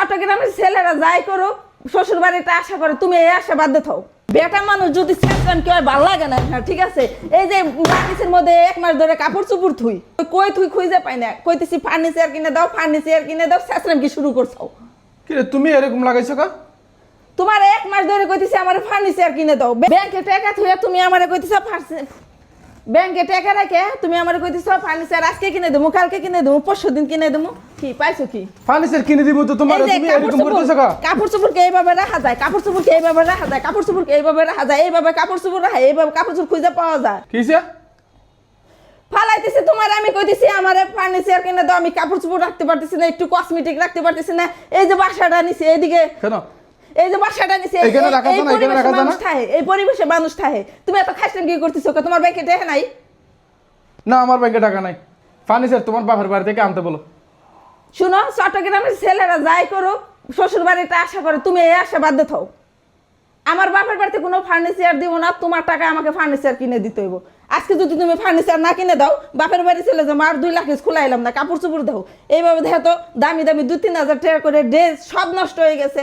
চট্টগ্রামের ছেলেরা যাই করুক শ্বশুর বাড়িতে আশা করে তুমি এই আশা বাদ থাও বেটা মানুষ যদি চেঞ্জন কেউ ভালো লাগে না হ্যাঁ, ঠিক আছে? এই যে বাড়ির মধ্যে এক মাস ধরে কাপড় চুপুর থুই কই থুই খুঁজে পাই না। কইতেছি ফার্নিচার কিনে দাও ফার্নিচার কিনে দাও স্যাসরাম কি শুরু করছ তুমি এরকম লাগাইছো কা? তোমার এক মাস ধরে কইতেছি আমার ফার্নিচার কিনে দাও। ব্যাংকে টাকা থুয়ে তুমি আমারে কইতেছ ব্যাংকে টাকা রেখে তুমি আমারে কইতেছ ফার্নিচার আজকে কিনে দেবো কালকে কিনে দেবো পরশু দিন কিনে দেবো। কি পাইছো কি? ফার্নিচার কিনে দিব তো তোমার তুমি এরকম করতেছো কা চোপড়- কাপড় চোপড়কে এইভাবে রাখা যায়? কাপড় চোপড়কে এইভাবে রাখা যায়? কাপড় চোপড়কে এইভাবে রাখা যায়? এইভাবে কাপড় চোপড় রাখা এইভাবে কাপড় চোপড় খুঁজে পাওয়া যায়? কিসে ফালাইতেছি তোমার আমি কইতেছি আমার ফার্নিচার কিনে দাও আমি কাপড় চোপড় রাখতে পারতেছি না একটু কসমেটিক রাখতে পারতেছি না। এই যে বাসাটা নিছি এইদিকে কেন? এই যে বাসাটা নিছি এই- এখানে রাখা যায় না, এখানে রাখা যায় মানুষ না? থাকে এই পরিবেশে মানুষ থাকে তুমি এত কি করতেছো? তোমার ব্যাংকে টাকা নাই? না আমার ব্যাংকে টাকা নাই। ফার্নিচার তোমার বাপের বাড়ি থেকে আনতে বলো। শুনো চট্টগ্রামের ছেলেরা যাই করুক শ্বশুর বাড়িতে আশা করে তুমি এই আশা বাদ থাও আমার বাপের বাড়িতে কোনো ফার্নিচার দিব না তোমার টাকা আমাকে ফার্নিচার কিনে দিতে হইব। আজকে যদি তুমি ফার্নিচার না কিনে দাও বাপের বাড়ি চলে যাও আর দুই লাখ খোলাইলাম না কাপড় চোপড় দাও। এইভাবে দেখো তো দামি দামি দু তিন হাজার টাকা করে ড্রেস সব নষ্ট হয়ে গেছে।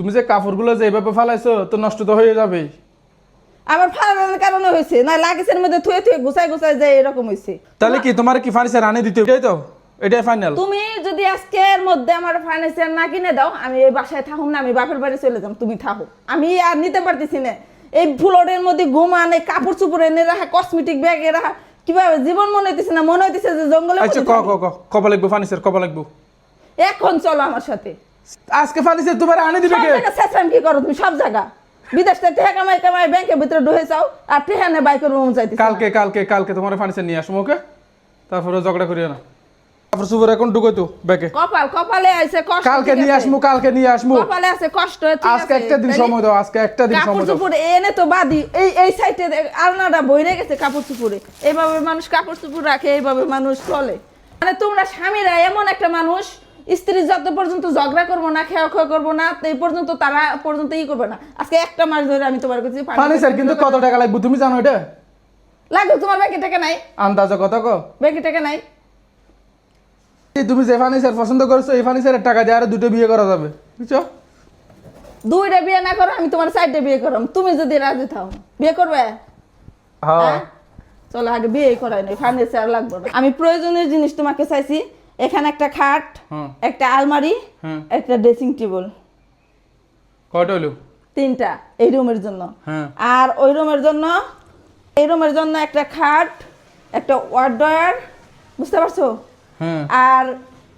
তুমি যে কাপড়গুলো যে এইভাবে ফালাইছো তো নষ্ট তো হয়ে যাবেই। আমার ফালানোর কারণে হয়েছে না লাগেছের মধ্যে থুয়ে থুয়ে গুছাই গুছাই যায় এরকম হয়েছে তাহলে কি তোমার কি ফার্নিচার আনে দিতে? এটাই তো এটাই ফাইনাল তুমি যদি আজকের মধ্যে আমার ফার্নিচার না কিনে দাও আমি এই বাসায় থাকুম না আমি বাপের বাড়ি চলে যাম তুমি থাকো। আমি আর নিতে পারতেছি না। এই ফ্লোরের মধ্যে ঘুমান এই কাপড় চুপড় এনে রাখা কসমেটিক ব্যাগে রাখা কীভাবে জীবন মনে হইতেছে না মনে হইতেছে যে জঙ্গলে আচ্ছা ক ক ক কবে লাগবো ফার্নিচার কবে লাগবো। এখন চলো আমার সাথে। আজকে ফার্নিচার তোমার আনে দিবে কে? শেষরাম কি করো তুমি? সব জায়গা। বিদেশ থেকে টেহা কামাই কামাই ব্যাংকের ভিতরে ঢুকে যাও আর টেহা নে বাইকের রুম চাইতেছি কালকে কালকে কালকে তোমার ফার্নিচার নিয়ে আসব ওকে? তারপরে ঝগড়া করিও না। তারপর সুবর এখন ঢুকো তো ব্যাগে কপাল কপালে আছে কষ্ট কালকে নিয়ে। আসব কালকে নিয়ে আসব। কপালে আছে কষ্ট ঠিক আজকে একটা দিন সময় দাও আজকে একটা দিন কাপড় সময় দাও। চুপুর এনে তো বাদি এই এই সাইডে আলনাটা বইরে গেছে কাপড় চুপুরে এইভাবে মানুষ কাপড় চুপুর রাখে এইভাবে মানুষ চলে। মানে তোমরা স্বামীরা এমন একটা মানুষ স্ত্রী যত পর্যন্ত ঝগড়া করব না খেয়া খেয়া করব না এই পর্যন্ত তারা পর্যন্ত ই করবে না। আজকে একটা মাস ধরে আমি তোমার কাছে ফার্নিচার কিন্তু কত টাকা লাগবে তুমি জানো এটা? লাগবে তোমার ব্যাগে টাকা নাই। আন্দাজে কত কো? ব্যাগে টাকা নাই। তুমি যে ফার্নিচার পছন্দ করছ এই ফার্নিচারের টাকা দিয়ে আরও দুটো বিয়ে করা যাবে বুঝছ? দুইটা বিয়ে না করো আমি তোমার সাইডে বিয়ে করলাম তুমি যদি রাজি থাও বিয়ে করবে? হ্যাঁ। হ্যাঁ? চলো আগে বিয়ে করাই নাই ফার্নিচার লাগবে না। আমি প্রয়োজনীয় জিনিস তোমাকে চাইছি এখানে একটা খাট একটা আলমারি একটা ড্রেসিং টেবিল। কয়টা হলো তিনটা এই রুমের জন্য। হ্যাঁ। আর ওই রুমের জন্য এই রুমের জন্য একটা খাট একটা ওয়ার্ডয়ার বুঝতে পারছ? হ্যাঁ। আর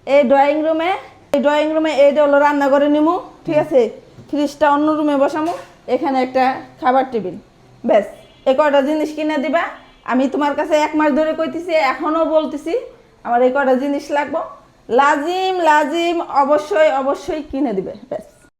এই ড্রয়িং রুমে এই ড্রয়িং রুমে এইটা হলো রান্নাঘরে নিমু ঠিক আছে? ফ্রিজটা অন্য রুমে বসামু এখানে একটা খাবার টেবিল। ব্যাস এ কয়টা জিনিস কিনে দিবা? আমি তোমার কাছে এক মাস ধরে কইতেছি এখনও বলতেছি আমার এই কটা জিনিস লাগবো? লাজিম লাজিম অবশ্যই অবশ্যই কিনে দিবে ব্যাস।